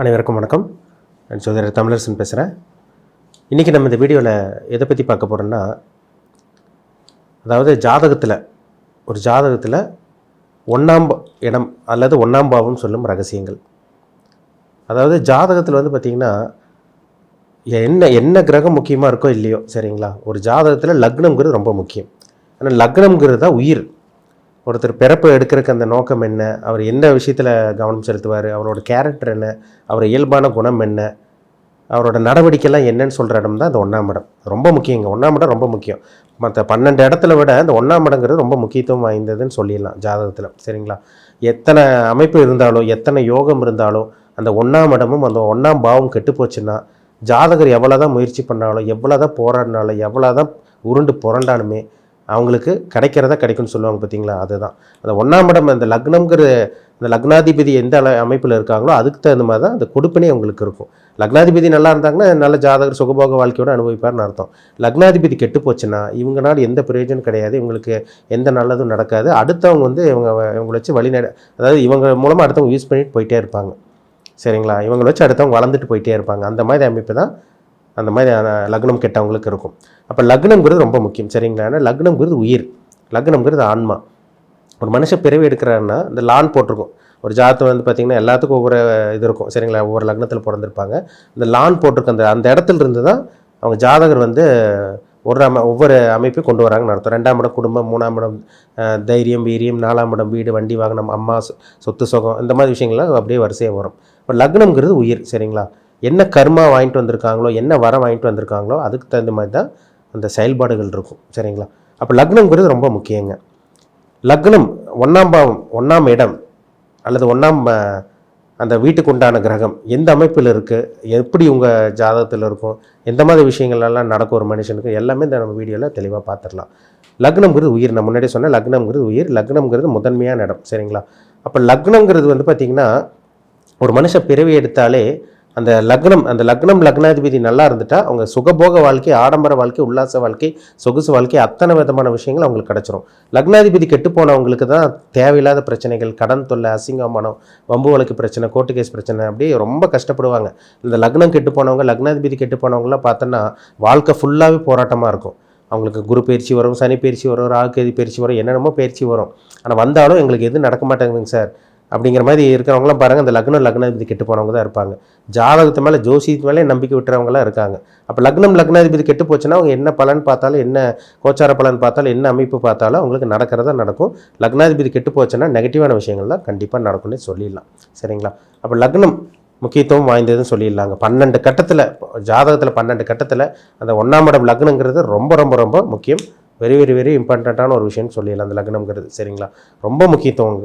அனைவருக்கும் வணக்கம். நான் சோதரர் தமிழரசன் பேசுகிறேன் இன்றைக்கி நம்ம இந்த வீடியோவில் எதை பற்றி பார்க்க போகிறோம்னா அதாவது ஜாதகத்தில் ஒரு ஜாதகத்தில் ஒன்றாம் இடம் அல்லது ஒன்றாம் பாவம் சொல்லும் ரகசியங்கள். அதாவது ஜாதகத்தில் வந்து பார்த்திங்கன்னா என்ன என்ன கிரகம் முக்கியமாக இருக்கோ இல்லையோ சரிங்களா? ஒரு ஜாதகத்தில் லக்னம்ங்கிறது ரொம்ப முக்கியம். ஆனால் லக்னம்ங்கிறது தான் உயிர். ஒருத்தர் பிறப்பு எடுக்கிறதுக்கு அந்த நோக்கம் என்ன? அவர் எந்த விஷயத்தில் கவனம் செலுத்துவார்? அவரோட கேரக்டர் என்ன? அவர் இயல்பான குணம் என்ன? அவரோட நடவடிக்கைலாம் என்னன்னு சொல்கிற இடம் தான் அந்த ஒன்றாம் இடம். ரொம்ப முக்கியங்க. ஒன்றாம் இடம் ரொம்ப முக்கியம். மற்ற பன்னெண்டு இடத்துல விட அந்த ஒன்றாம் இடங்கிறது ரொம்ப முக்கியத்துவம் வாய்ந்ததுன்னு சொல்லிடலாம் ஜாதகத்தில். சரிங்களா? எத்தனை அமைப்பு இருந்தாலும் எத்தனை யோகம் இருந்தாலும் அந்த ஒன்றாம் இடமும் அந்த ஒன்றாம் பாவம் கெட்டு போச்சுன்னா ஜாதகர் எவ்வளோ தான் முயற்சி பண்ணாலும் எவ்வளோ தான் போராடினாலும் எவ்வளோ தான் உருண்டு புரண்டாலுமே அவங்களுக்கு கிடைக்கிறதா கிடைக்கும்னு சொல்லுவாங்க பார்த்தீங்களா? அதுதான். அந்த ஒன்றாம் இடம் அந்த லக்னம்ங்கிற அந்த லக்னாதிபதி எந்த அமைப்பில் இருக்காங்களோ அதுக்கு தகுந்த மாதிரி தான் அந்த கொடுப்பினே அவங்களுக்கு இருக்கும். லக்னாதிபதி நல்லா இருந்தாங்கன்னா நல்ல ஜாதகர் சுகபோக வாழ்க்கையோட அனுபவிப்பார்னு அர்த்தம். லக்னாதிபதி கெட்டு போச்சுன்னா இவங்கனால எந்த பிரயோஜனம் கிடையாது. இவங்களுக்கு எந்த நல்லதும் நடக்காது. அடுத்தவங்க வந்து இவங்க இவங்களை வச்சு வழி அதாவது இவங்க மூலமாக அடுத்தவங்க யூஸ் பண்ணிட்டு போயிட்டே இருப்பாங்க. சரிங்களா? இவங்களை வச்சு அடுத்தவங்க வளர்ந்துட்டு போயிட்டே இருப்பாங்க. அந்த மாதிரி அமைப்பு தான் அந்த மாதிரி லக்னம் கெட்டவங்களுக்கு இருக்கும். அப்போ லக்னம்ங்கிறது ரொம்ப முக்கியம். சரிங்களா? ஏன்னா லக்னம்ங்கிறது உயிர். லக்னங்கிறது ஆன்மா. ஒரு மனுஷன் பிறவி எடுக்கிறாருன்னா இந்த லான் போட்டிருக்கும். ஒரு ஜாத்து வந்து பார்த்திங்கன்னா எல்லாத்துக்கும் ஒவ்வொரு இது இருக்கும். சரிங்களா? ஒவ்வொரு லக்னத்தில் பிறந்திருப்பாங்க இந்த லான் போட்டிருக்க அந்த அந்த இடத்துல இருந்து தான் அவங்க ஜாதகர் வந்து ஒரு அம ஒவ்வொரு அமைப்பையும் கொண்டு வராங்கன்னு அர்த்தம். ரெண்டாம் இடம் குடும்பம் மூணாம் இடம் தைரியம் வீரியம் நாலாம் இடம் வீடு வண்டி வாகனம் அம்மா சொத்து சுகம் இந்த மாதிரி விஷயங்கள்லாம் அப்படியே வரிசையாக வரும். இப்போ லக்னம்ங்கிறது உயிர். சரிங்களா? என்ன கர்மா வாங்கிட்டு வந்திருக்காங்களோ என்ன வரம் வாங்கிட்டு வந்திருக்காங்களோ அதுக்கு தகுந்த மாதிரி தான் அந்த செயல்பாடுகள் இருக்கும். சரிங்களா? அப்போ லக்னங்கிறது ரொம்ப முக்கியங்க. லக்னம் ஒன்றாம் பாவம் ஒன்றாம் இடம் அல்லது ஒன்றாம் அந்த வீட்டுக்கு உண்டான கிரகம் எந்த அமைப்பில் இருக்குது எப்படி உங்கள் ஜாதகத்தில் இருக்கும் எந்த மாதிரி விஷயங்கள்லாம் நடக்கும் ஒரு மனுஷனுக்கு எல்லாமே இந்த நம்ம வீடியோவில் தெளிவாக பார்த்துடலாம் லக்னம்ங்கிறது உயிர். நான் முன்னாடி சொன்னேன் லக்னம்ங்கிறது உயிர் லக்னம்ங்கிறது முதன்மையான இடம். சரிங்களா? அப்போ லக்னம்ங்கிறது வந்து பார்த்திங்கன்னா ஒரு மனுஷன் பிறவி எடுத்தாலே அந்த லக்னம் அந்த லக்னம் லக்னாதிபதி நல்லா இருந்துட்டா அவங்க சுகபோக வாழ்க்கை ஆடம்பர வாழ்க்கை உல்லாச வாழ்க்கை சொகுசு வாழ்க்கை அத்தனை விதமான விஷயங்கள் அவங்களுக்கு கிடச்சிரும். லக்னாதிபதி கெட்டு போனவங்களுக்கு தான் தேவையில்லாத பிரச்சனைகள் கடன் தொல்லை அசிங்கமானம் வம்பு வழக்கு பிரச்சனை கோர்ட்டு கேஸ் பிரச்சனை அப்படியே ரொம்ப கஷ்டப்படுவாங்க. இந்த லக்னம் கெட்டு போனவங்க லக்னாதிபதி கெட்டு போனவங்களாம் பார்த்தோன்னா வாழ்க்கை ஃபுல்லாகவே போராட்டமாக இருக்கும். அவங்களுக்கு குரு பயிற்சி வரும் சனி பயிற்சி வரும் ராகுகேதி பயிற்சி வரும் என்னென்னமோ பயிற்சி வரும். ஆனால் வந்தாலும் எங்களுக்கு எதுவும் நடக்க மாட்டேங்குதுங்க சார். அப்படிங்கிற மாதிரி இருக்கிறவங்களாம் பாருங்கள் அந்த லக்னம் லக்னாதிபதி கெட்டு போனவங்க தான் இருப்பாங்க. ஜாதகத்து மேலே ஜோசியத்து மேலே நம்பிக்கை விட்டுறவங்களாம் இருக்காங்க. அப்போ லக்னம் லக்னாதிபதி கெட்டு போச்சுன்னா அவங்க என்ன பலன் பார்த்தாலும் என்ன கோச்சார பலன் பார்த்தாலும் என்ன அமைப்பு பார்த்தாலும் அவங்களுக்கு நடக்கிறதா நடக்கும். லக்னாதிபதி கெட்டு போச்சுன்னா நெகட்டிவான விஷயங்கள் தான் கண்டிப்பாக நடக்கும்னு சொல்லிடலாம். சரிங்களா? அப்போ லக்னம் முக்கியத்துவம் வாய்ந்ததுன்னு சொல்லிடலாங்க. பன்னெண்டு கட்டத்தில் ஜாதகத்தில் பன்னெண்டு கட்டத்தில் அந்த ஒன்றாம் இடம் லக்னங்கிறது ரொம்ப ரொம்ப ரொம்ப முக்கியம். வெரி வெரி வெரி இம்பார்ட்டண்ட்டான ஒரு விஷயம்னு சொல்லிடலாம் அந்த லக்னம்ங்கிறது. சரிங்களா? ரொம்ப முக்கியத்துவம்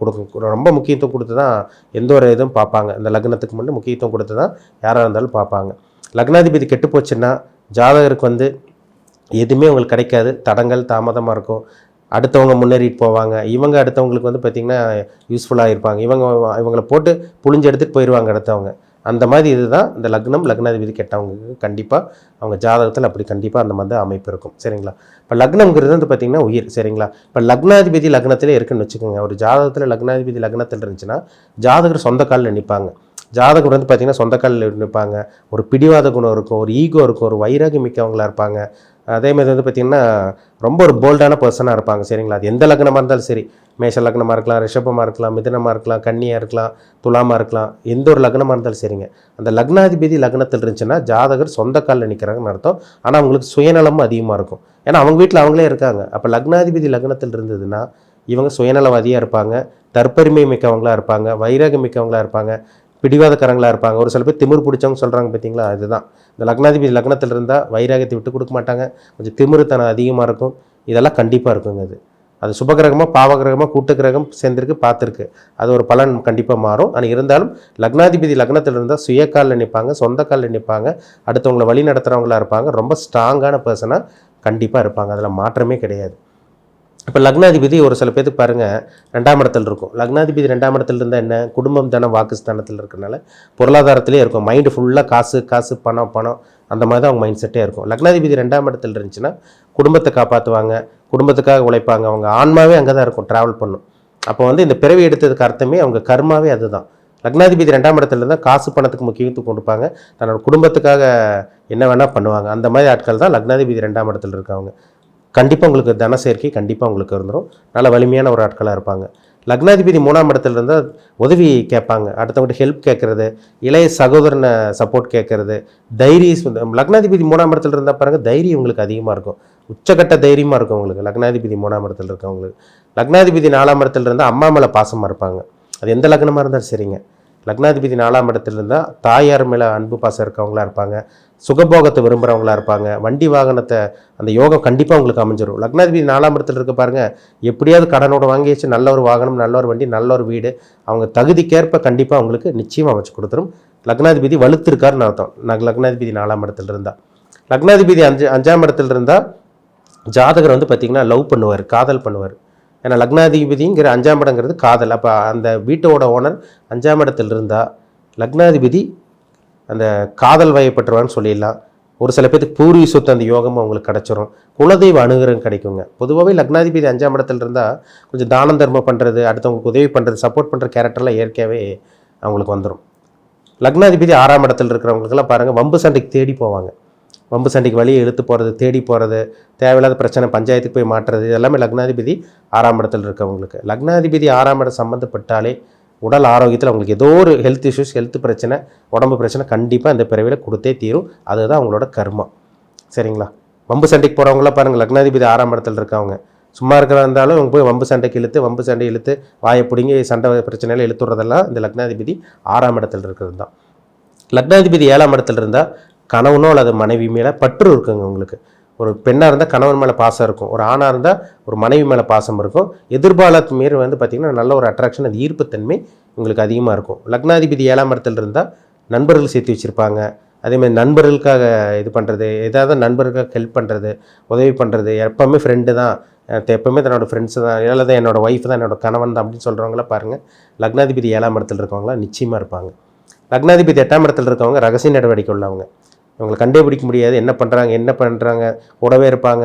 கொடுக்க ரொம்ப முக்கியத்துவம் கொடுத்து தான் எந்த ஒரு இதுவும் பார்ப்பாங்க. இந்த லக்னத்துக்கு மட்டும் முக்கியத்துவம் கொடுத்து தான் யாராக இருந்தாலும் பார்ப்பாங்க. லக்னாதிபதி கெட்டு போச்சுன்னா ஜாதகருக்கு வந்து எதுவுமே உங்களுக்கு கிடைக்காது. தடங்கள் தாமதமாக இருக்கும். அடுத்தவங்க முன்னேறிட்டு போவாங்க. இவங்க அடுத்தவங்களுக்கு வந்து பார்த்திங்கன்னா யூஸ்ஃபுல்லாக இருப்பாங்க. இவங்க இவங்களை போட்டு புழிஞ்சு எடுத்துகிட்டு போயிடுவாங்க அடுத்தவங்க. அந்த மாதிரி இதுதான் இந்த லக்னம் லக்னாதிபதி கெட்டவங்களுக்கு கண்டிப்பாக அவங்க ஜாதகத்தில் அப்படி கண்டிப்பாக அந்த மாதிரி அமைப்பு இருக்கும். சரிங்களா? இப்போ லக்னம்ங்கிறது வந்து பார்த்திங்கன்னா உயிர். சரிங்களா? இப்போ லக்னாதிபதி லக்னத்திலே இருக்குன்னு வச்சுக்கோங்க. ஒரு ஜாதகத்தில் லக்னாதிபதி லக்னத்தில் இருந்துச்சுன்னா ஜாதகர் சொந்த காலில் நிற்பாங்க ஜாதகர் வந்து பார்த்திங்கன்னா சொந்த காலில் நிற்பாங்க ஒரு பிடிவாத குணம் இருக்கும் ஒரு ஈகோ இருக்கும் ஒரு வைராகி மிக்கவங்களா இருப்பாங்க. அதேமாதிரி வந்து பார்த்திங்கன்னா ரொம்ப ஒரு போல்டான பர்சனாக இருப்பாங்க சரிங்களா? அது எந்த லக்னமாக இருந்தாலும் சரி. மேஷ லக்னமாக இருக்கலாம் ரிஷபமாக இருக்கலாம் மிதனமாக இருக்கலாம் கன்னியாக இருக்கலாம் துலாமாக இருக்கலாம் எந்த ஒரு லக்னமாக இருந்தாலும் சரிங்க. அந்த லக்னாதிபதி லக்னத்தில் இருந்துச்சுன்னா ஜாதகர் சொந்த காலில் நிற்கிறாங்கன்னு அர்த்தம். ஆனால் அவங்களுக்கு சுயநலமும் அதிகமாக இருக்கும். ஏன்னா அவங்க வீட்டில் அவங்களே இருக்காங்க. அப்போ லக்னாதிபதி லக்னத்தில் இருந்ததுன்னா இவங்க சுயநலவாதியாக இருப்பாங்க தற்பெருமை மிக்கவங்களா இருப்பாங்க வைராகம் மிக்கவங்களா இருப்பாங்க. பிடிவாதக்காரங்களாக இருப்பாங்க. ஒரு சில பேர் திமிர் பிடிச்சவங்க சொல்கிறாங்க பார்த்தீங்களா இதுதான் இந்த லக்னாதிபதி லக்னத்தில் இருந்தால் வைராகத்தை விட்டு கொடுக்க மாட்டாங்க. கொஞ்சம் திமிருத்தனம் அதிகமாக இருக்கும். இதெல்லாம் கண்டிப்பாக இருக்குங்க அது. அது சுபகிரகமாக பாவகிரகமாக கூட்டுக்கிரகம் சேர்ந்திருக்கு பார்த்துருக்கு. அது ஒரு பலன் கண்டிப்பாக மாறும். ஆனால் இருந்தாலும் லக்னாதிபதி லக்னத்தில் இருந்தால் சுய காலில் நிற்பாங்க சொந்த காலில் நிற்பாங்க அடுத்தவங்களை வழி நடத்துகிறவங்களா இருப்பாங்க. ரொம்ப ஸ்ட்ராங்கான பர்சனாக கண்டிப்பாக இருப்பாங்க. அதில் மாற்றமே கிடையாது. இப்போ லக்னாதிபதி ஒரு சில பேருக்கு பாருங்கள் ரெண்டாம் இடத்துல இருக்கும். லக்னாதிபதி ரெண்டாம் இடத்துல இருந்தால் என்ன? குடும்பம் தானே வாக்குஸ்தானத்தில் இருக்கிறனால பொருளாதாரத்திலே இருக்கும். மைண்டு ஃபுல்லாக காசு காசு பணம் பணம் அந்த மாதிரி தான் அவங்க மைண்ட் செட்டே இருக்கும். லக்னாதிபதி ரெண்டாம் இடத்துல இருந்துச்சுன்னா குடும்பத்தை காப்பாற்றுவாங்க குடும்பத்துக்காக உழைப்பாங்க. அவங்க ஆன்மாவே அங்கே தான் இருக்கும் ட்ராவல் பண்ணும். அப்போ வந்து இந்த பிறவி எடுத்ததுக்கு அர்த்தமே அவங்க கர்மாவே அதுதான் லக்னாதிபதி ரெண்டாம் இடத்துல இருந்தால் காசு பணத்துக்கு முக்கியத்துவம் கொடுப்பாங்க. தன்னோட குடும்பத்துக்காக என்ன வேணால் பண்ணுவாங்க. அந்த மாதிரி ஆட்கள் தான் லக்னாதிபதி ரெண்டாம் இடத்துல இருக்கவங்க கண்டிப்பாக உங்களுக்கு தன சேர்க்கை கண்டிப்பாக உங்களுக்கு இருந்துடும் நல்ல வலிமையான ஒரு ஆட்களாக இருப்பாங்க. லக்னாதிபதி மூணாம் இடத்துல இருந்தால் உதவி கேட்பாங்க. அடுத்தவங்ககிட்ட ஹெல்ப் கேட்குறது இளைய சகோதரனை சப்போர்ட் கேட்குறது தைரிய லக்னாதிபதி மூணாம் இடத்துல இருந்தால் பாருங்கள் தைரியம் உங்களுக்கு அதிகமாக இருக்கும். உச்சக்கட்ட தைரியமாக இருக்கும் உங்களுக்கு லக்னாதிபதி மூணாம் இடத்துல இருக்கவங்களுக்கு. லக்னாதிபதி நாலாம் இடத்துல இருந்தால் அம்மா மேலே பாசமாக இருப்பாங்க. அது எந்த லக்னமாக இருந்தாலும் சரிங்க. லக்னாதிபதி நாலாம் இடத்துல இருந்தால் தாயார் மேலே அன்பு பாசம் இருக்கவங்களா இருப்பாங்க. சுகபோகத்தை விரும்புகிறவங்களா இருப்பாங்க. வண்டி வாகனத்தை அந்த யோகம் கண்டிப்பாக உங்களுக்கு அமைஞ்சிரும். லக்னாதிபதி நாலாம் இடத்துல இருக்க பாருங்கள் எப்படியாவது கடனோட வாங்கி வச்சு நல்ல ஒரு வாகனம் நல்ல ஒரு வண்டி நல்ல ஒரு வீடு. அவங்க தகுதிக்கேற்ப கண்டிப்பாக அவங்களுக்கு நிச்சயம் அமைச்சு கொடுத்துரும். லக்னாதிபதி வலுத்திருக்காருன்னு அர்த்தம். நான் லக்னாதிபதி நாலாம் இடத்துல இருந்தால் லக்னாதிபதி அஞ்சு அஞ்சாம் இடத்துல இருந்தால் ஜாதகர் வந்து பார்த்திங்கன்னா லவ் பண்ணுவார் காதல் பண்ணுவார். ஏன்னா லக்னாதிபதிங்கிற அஞ்சாம் இடங்கிறது காதல். அப்போ அந்த வீட்டோட ஓனர் அஞ்சாம் இடத்துல இருந்தால் லக்னாதிபதி அந்த காதல் வயப்பட்டுருவான்னு சொல்லிடலாம். ஒரு சில பேருக்கு பூர்வீக சொத்து அந்த யோகம் அவங்களுக்கு கிடச்சிரும். குலதெய்வ அனுகிரகம் கிடைக்குங்க. பொதுவாகவே லக்னாதிபதி அஞ்சாம் இடத்துல இருந்தால் கொஞ்சம் தானம் தர்மம் பண்ணுறது அடுத்தவங்களுக்கு உதவி பண்ணுறது சப்போர்ட் பண்ணுற கேரக்டர்லாம் இயற்கையாகவே அவங்களுக்கு வந்துடும் லக்னாதிபதி ஆறாம் இடத்துல இருக்கிறவங்களுக்கெல்லாம் பாருங்கள் வம்பு சண்டைக்கு தேடி போவாங்க. வம்பு சண்டைக்கு வழியை இழுத்து போகிறது தேடி போகிறது தேவையில்லாத பிரச்சனை பஞ்சாயத்துக்கு போய் மாட்டுறது இதெல்லாமே லக்னாதிபதி ஆறாம் இடத்துல இருக்கவங்களுக்கு. லக்னாதிபதி ஆறாம் இடம் சம்மந்தப்பட்டாலே உடல் ஆரோக்கியத்தில் அவங்களுக்கு ஏதோ ஒரு ஹெல்த் இஷ்யூஸ் ஹெல்த் பிரச்சனை உடம்பு பிரச்சனை கண்டிப்பாக இந்த பிறவியில் கொடுத்தே தீரும். அதுதான் அவங்களோட கர்மம் சரிங்களா? வம்பு சண்டைக்கு போகிறவங்களாம் பாருங்கள் லக்னாதிபதி ஆறாம் இடத்துல இருக்கவங்க. சும்மா இருக்கிறதா இருந்தாலும் அவங்க போய் வம்பு சண்டைக்கு இழுத்து வம்பு சண்டை இழுத்து வாயை பிடுங்கி சண்டை பிரச்சனையில் இழுத்துறதெல்லாம் இந்த லக்னாதிபதி ஆறாம் இடத்துல இருக்கிறது தான். லக்னாதிபதி ஏழாம் இடத்துல இருந்தால் கணவனோ அல்லது மனைவி மேலே பற்று இருக்குங்க உங்களுக்கு. ஒரு பெண்ணாக இருந்தால் கணவன் மேலே பாசம் இருக்கும். ஒரு ஆணாக இருந்தால் ஒரு மனைவி மேலே பாசம் இருக்கும். எதிர்பாலத்து மாரி வந்து பார்த்திங்கன்னா நல்ல ஒரு அட்ராக்ஷன் அது ஈர்ப்புத்தன்மை உங்களுக்கு அதிகமாக இருக்கும். லக்னாதிபதி ஏழாம் இடத்துல இருந்தால் நண்பர்கள் சேர்த்து வச்சுருப்பாங்க. அதேமாதிரி நண்பர்களுக்காக இது பண்ணுறது ஏதாவது நண்பர்களுக்காக ஹெல்ப் பண்ணுறது உதவி பண்ணுறது எப்போவுமே ஃப்ரெண்டு தான். எப்போவுமே எப்பவுமே தன்னோட ஃப்ரெண்ட்ஸு தான். இல்லை என்னோடய ஒய்ஃப் தான் என்னோட கணவன் தான் அப்படின்னு சொல்கிறவங்கள பாருங்கள் லக்னாதிபதி ஏழாம் இடத்துல இருக்கவங்களாம் நிச்சயமாக இருப்பாங்க. லக்னாதிபதி எட்டாம் இடத்துல இருக்கவங்க ரகசிய நடவடிக்கை உள்ளவங்க. இவங்களை கண்டுபிடிக்க முடியாது. என்ன பண்ணுறாங்க என்ன பண்ணுறாங்க கூடவே இருப்பாங்க.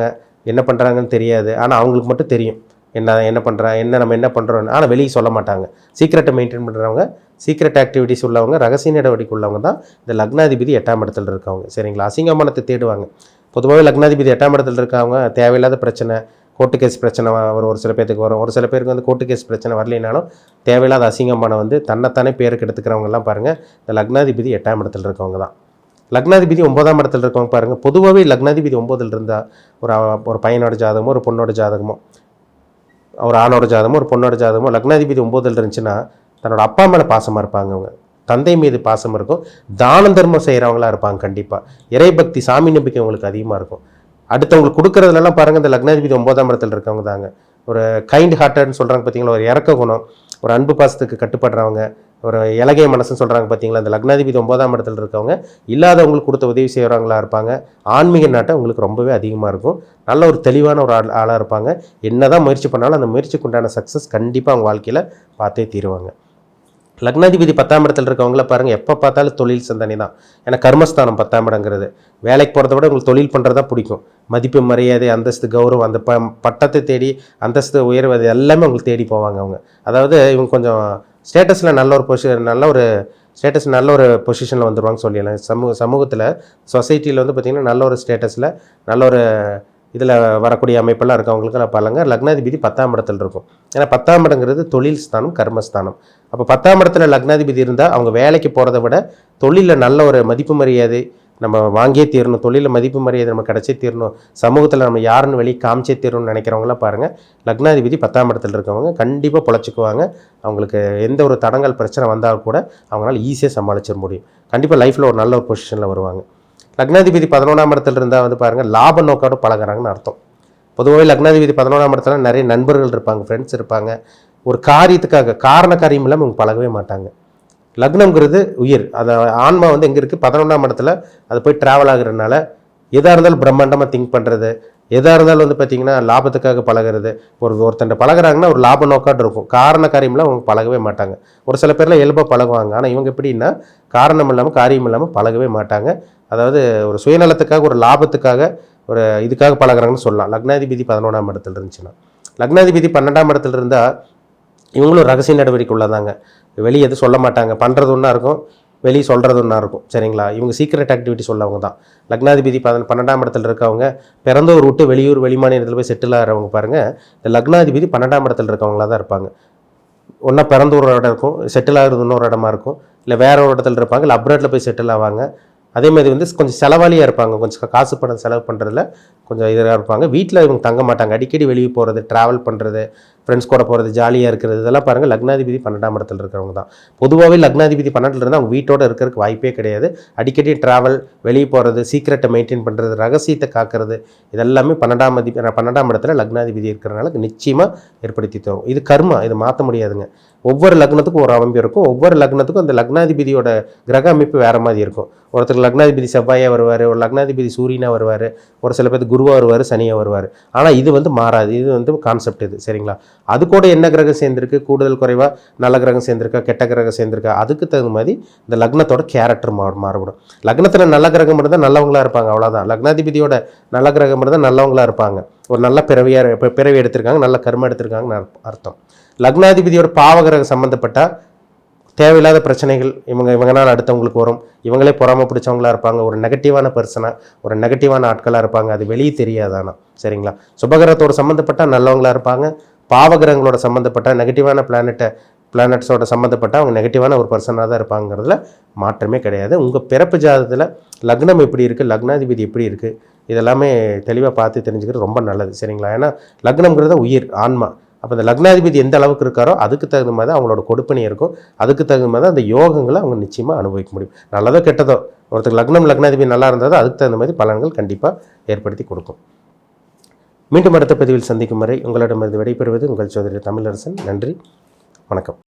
என்ன பண்ணுறாங்கன்னு தெரியாது. ஆனால் அவங்களுக்கு மட்டும் தெரியும். என்ன என்ன பண்ணுறாங்க என்ன நம்ம என்ன பண்ணுறோம் ஆனால் வெளியே சொல்ல மாட்டாங்க. சீக்கிரட்டை மெயின்டைன் பண்ணுறவங்க சீக்ரெட் ஆக்டிவிட்டிஸ் உள்ளவங்க ரகசிய நடவடிக்கை உள்ளவங்க தான் இந்த லக்னாதிபதி எட்டாம் இடத்துல இருக்கவங்க. சரிங்களா? அசிங்கமானத்தை தேடுவாங்க. பொதுவாகவே லக்னாதிபதி எட்டாம் இடத்துல இருக்கவங்க தேவையில்லாத பிரச்சனை கோர்ட்டு கேஸ் பிரச்சனை வரும். ஒரு சில பேருக்கு வரும். ஒரு சில பேருக்கு வந்து கோர்ட்டு கேஸ் பிரச்சனை வரலைனாலும் தேவையில்லாத அசிங்கமான வந்து தன்னைத்தானே பேருக்கு எடுத்துக்கிறவங்கலாம் பாருங்கள் இந்த லக்னாதிபதி எட்டாம் இடத்துல இருக்கவங்க தான். லக்னாதிபதி ஒன்பதாம் இடத்துல இருக்கவங்க பாருங்கள் பொதுவாகவே லக்னாதிபதி ஒம்போதில் இருந்தால் ஒரு ஒரு பையனோட ஜாதகமோ ஒரு பொண்ணோட ஜாதகமோ ஒரு ஆணோட ஜாதகமோ ஒரு பொண்ணோட ஜாதகமோ லக்னாதிபதி ஒம்போதில் இருந்துச்சுன்னா தன்னோட அப்பா மேலே பாசமாக இருப்பாங்க அவங்க. தந்தை மீது பாசம் இருக்கும். தான தர்மம் செய்கிறவங்களா இருப்பாங்க கண்டிப்பாக இறைபக்தி சாமி நம்பிக்கை அவங்களுக்கு அதிகமாக இருக்கும். அடுத்தவங்களுக்கு கொடுக்குறதுலலாம் பாருங்கள் இந்த லக்னாதிபதி ஒன்பதாம் இடத்துல இருக்கவங்க தாங்க. ஒரு கைண்ட் ஹார்ட்டட்னு சொல்கிறாங்க பார்த்தீங்களா ஒரு இறக்க குணம். ஒரு அன்பு பாசத்துக்கு கட்டுப்படுறவங்க ஒரு இலகிய மனசுன்னு சொல்கிறாங்க பார்த்தீங்களா இந்த லக்னாதிபதி ஒன்பதாம் இடத்துல இருக்கவங்க இல்லாதவங்களுக்கு கொடுத்த உதவி செய்கிறவங்களா இருப்பாங்க. ஆன்மீக நாட்டம் உங்களுக்கு ரொம்பவே அதிகமாக இருக்கும். நல்ல ஒரு தெளிவான ஒரு ஆள் ஆளாக இருப்பாங்க. என்ன தான் முயற்சி பண்ணாலும் அந்த முயற்சிக்கு உண்டான சக்ஸஸ் கண்டிப்பாக அவங்க வாழ்க்கையில் பார்த்தே தீருவாங்க. லக்னாதிபதி பத்தாம் இடத்துல இருக்கவங்கள பாருங்கள் எப்போ பார்த்தாலும் தொழில் சிந்தனை தான். ஏன்னா கர்மஸ்தானம் பத்தாம் இடங்கிறது. வேலைக்கு போகிறத விட உங்களுக்கு தொழில் பண்ணுறது தான் பிடிக்கும். மதிப்பு மரியாதை அந்தஸ்து கௌரவம் அந்த ப பட்டத்தை தேடி அந்தஸ்து உயர்வு அது எல்லாமே உங்களுக்கு தேடி போவாங்க அவங்க. அதாவது இவங்க கொஞ்சம் ஸ்டேட்டஸில் நல்ல ஒரு பொசிஷன் நல்ல ஒரு ஸ்டேட்டஸ் நல்ல ஒரு பொசிஷனில் வந்துடுவாங்க சொல்லிடலாம். சமூக சமூகத்தில் சொசைட்டியில் வந்து பார்த்திங்கன்னா நல்ல ஒரு ஸ்டேட்டஸில் நல்ல ஒரு இதில் வரக்கூடிய அமைப்பெல்லாம் இருக்கவங்களுக்கு பாருங்க லக்னாதிபதி பத்தாம் இடத்துல இருக்கும். ஏன்னா பத்தாம் இடங்கிறது தொழில் ஸ்தானம் கர்மஸ்தானம் அப்போ பத்தாம் இடத்துல லக்னாதிபதி இருந்தால் அவங்க வேலைக்கு போகிறத விட தொழிலில் நல்ல ஒரு மதிப்பு மரியாதை நம்ம வாங்கியே தீரணும். தொழிலில் மதிப்பு மரியாதை நம்ம கிடச்சே தீரணும். சமூகத்தில் நம்ம யாருன்னு வெளியே காமிச்சே தீரணும்னு நினைக்கிறவங்களாம் பாருங்கள் லக்னாதிபதி பத்தாம் இடத்துல இருக்கவங்க கண்டிப்பாக பொழைச்சிக்குவாங்க. அவங்களுக்கு எந்த ஒரு தடங்கல் பிரச்சனை வந்தால் கூட அவங்களால ஈஸியாக சமாளிச்சிட முடியும். கண்டிப்பாக லைஃப்பில் ஒரு நல்ல ஒரு பொசிஷனில் வருவாங்க. லக்னாதிபதி பதினொன்றாம் இடத்துல இருந்தால் வந்து பாருங்கள் லாப நோக்கோட பழகுறாங்கன்னு அர்த்தம். பொதுவாகவே லக்னாதிபதி பதினொன்றாம் இடத்துல நிறைய நண்பர்கள் இருப்பாங்க ஃப்ரெண்ட்ஸ் இருப்பாங்க. ஒரு காரியத்துக்காக காரண காரியம் இல்லாமல் இவங்க பழகவே மாட்டாங்க. லக்னம்ங்கிறது உயிர். அந்த ஆன்மா வந்து எங்கே இருக்குது பதினொன்றாம் இடத்துல அது போய் ட்ராவல் ஆகுறதுனால எதாக இருந்தாலும் பிரம்மாண்டமாக திங்க் பண்ணுறது எதாக இருந்தாலும் வந்து பார்த்தீங்கன்னா லாபத்துக்காக பழகுறது. ஒரு ஒருத்தண்ட பழகுறாங்கன்னா ஒரு லாப நோக்காட்டு இருக்கும். காரண காரியம்லாம் அவங்க பழகவே மாட்டாங்க. ஒரு சில பேர்லாம் இயல்பாக பழகுவாங்க. ஆனால் இவங்க எப்படின்னா காரணம் இல்லாமல் காரியம் இல்லாமல் பழகவே மாட்டாங்க. அதாவது ஒரு சுயநலத்துக்காக ஒரு லாபத்துக்காக ஒரு இதுக்காக பழகுறாங்கன்னு சொல்லலாம். லக்னாதிபதி பதினொன்றாம் இடத்துல இருந்துச்சுன்னா. லக்னாதிபதி பன்னெண்டாம் இடத்துல இருந்தால் இவங்களும் ரகசிய நடவடிக்கை உள்ளதாங்க. வெளியே எதுவும் சொல்ல மாட்டாங்க. பண்ணுறது ஒன்றா இருக்கும். வெளியே சொல்கிறது ஒன்றா இருக்கும். சரிங்களா? இவங்க சீக்ரெட் ஆக்டிவிட்டி சொல்லவங்க தான். லக்னாதிபதி பதன் பன்னெண்டாம் இடத்துல இருக்கவங்க பிறந்தூர் விட்டு வெளியூர் வெளிமாநிலத்தில் போய் செட்டில் ஆகிறவங்க பாருங்கள் இந்த லக்னாதிபதி பன்னெண்டாம் இடத்துல இருக்கவங்களா தான் இருப்பாங்க. ஒன்றா பிறந்த ஒரு இடம் இருக்கும் செட்டில் ஆகிறது இன்னொரு இடமா இருக்கும். இல்லை வேற ஒரு இடத்துல இருப்பாங்க இல்லை அப்ராட்டில் போய் செட்டில் ஆவாங்க. அதே மாதிரி வந்து கொஞ்சம் செலவாளியாக இருப்பாங்க. கொஞ்சம் காசு பணம் செலவு பண்ணுறதுல கொஞ்சம் இதாக இருப்பாங்க. வீட்டில் இவங்க தங்க மாட்டாங்க. அடிக்கடி வெளியே போகிறது ட்ராவல் பண்ணுறது ஃப்ரெண்ட்ஸ் கூட போகிறது ஜாலியாக இருக்கிறது இதெல்லாம் பாருங்கள் லக்னாதிபதி பன்னெண்டாம் இடத்துல இருக்கிறவங்க தான். பொதுவாகவே லக்னாதிபதி பன்னெண்டில் இருந்தால் அவங்க வீட்டோட இருக்கிறதுக்கு வாய்ப்பே கிடையாது. அடிக்கடி ட்ராவல் வெளியே போகிறது சீக்கிரட்டை மெயின்டைன் பண்ணுறது ரகசியத்தை காக்கிறது இதெல்லாமே பன்னெண்டாம் மதி பன்னெண்டாம் இடத்துல லக்னாதிபதி இருக்கிறனால நிச்சயமாக ஏற்படுத்தி தரும். இது கர்மா இது மாற்ற முடியாதுங்க. ஒவ்வொரு லக்னத்துக்கும் ஒரு அமைப்பு இருக்கும். ஒவ்வொரு லக்னத்துக்கும் அந்த லக்னாதிபதியோட கிரக அமைப்பு வேறு மாதிரி இருக்கும். ஒருத்தர் லக்னாதிபதி செவ்வாயாக வருவார் ஒரு லக்னாதிபதி சூரியனாக வருவார் ஒரு சில பேர் குருவாக வருவார் சனியாக வருவார். ஆனால் இது வந்து மாறாது. இது வந்து கான்செப்ட் இது சரிங்களா? அது கூட என்ன கிரகம் சேர்ந்திருக்கு? கூடுதல் குறைவாக நல்ல கிரகம் சேர்ந்திருக்கா? கெட்ட கிரகம் சேர்ந்திருக்கா? அதுக்கு தகுந்த மாதிரி இந்த லக்னத்தோட கேரக்டர் மா மாறுபடும். லக்னத்தில் நல்ல கிரகம் இருந்தால் நல்லவங்களா இருப்பாங்க அவ்வளோதான் லக்னாதிபதியோட நல்ல கிரகம் இருந்தால் நல்லவங்களா இருப்பாங்க. ஒரு நல்ல பிறவியாக பிறவி எடுத்திருக்காங்க நல்ல கர்மம் எடுத்திருக்காங்கன்னு அர்த்தம். அர்த்தம். லக்னாதிபதியோட பாவகிரகம் சம்மந்தப்பட்டால் தேவையில்லாத பிரச்சனைகள் இவங்க இவங்கனால் அடுத்தவங்களுக்கு வரும். இவங்களே பொறாம பிடிச்சவங்களா இருப்பாங்க. ஒரு நெகட்டிவான பர்சனாக ஒரு நெகட்டிவான ஆட்களாக இருப்பாங்க. அது வெளியே தெரியாதானா சரிங்களா? சுபகிரகத்தோட சம்மந்தப்பட்டால் நல்லவங்களா இருப்பாங்க. பாவகிரகங்களோட சம்மந்தப்பட்ட நெகட்டிவான பிளானட்டை பிளானட்ஸோட சம்மந்தப்பட்ட அவங்க நெகட்டிவான ஒரு பர்சனாக தான் இருப்பாங்கிறதுல மாற்றமே கிடையாது. உங்கள் பிறப்பு ஜாதத்தில் லக்னம் எப்படி இருக்குது லக்னாதிபதி எப்படி இருக்குது இதெல்லாமே தெளிவாக பார்த்து தெரிஞ்சுக்கிறது ரொம்ப நல்லது சரிங்களா? ஏன்னா லக்னம்ங்கிறது உயிர் ஆன்மா. அப்போ இந்த லக்னாதிபதி எந்த அளவுக்கு இருக்காரோ அதுக்கு தகுந்த மாதிரி தான் அவங்களோட கொடுப்பணி இருக்கும். அதுக்கு தகுந்த மாதிரி தான் அந்த யோகங்களை அவங்க நிச்சயமாக அனுபவிக்க முடியும். நல்லதோ கெட்டதோ ஒருத்தர் லக்னம் லக்னாதிபதி நல்லா இருந்தால் அதுக்கு தகுந்த மாதிரி பலன்கள் கண்டிப்பாக ஏற்படுத்தி கொடுக்கும். மீண்டும் அடுத்த பதிவில் சந்திக்கும் வரை உங்களிடமிருந்து விடைபெறுவது உங்கள் சோதரி தமிழரசன். நன்றி. வணக்கம்.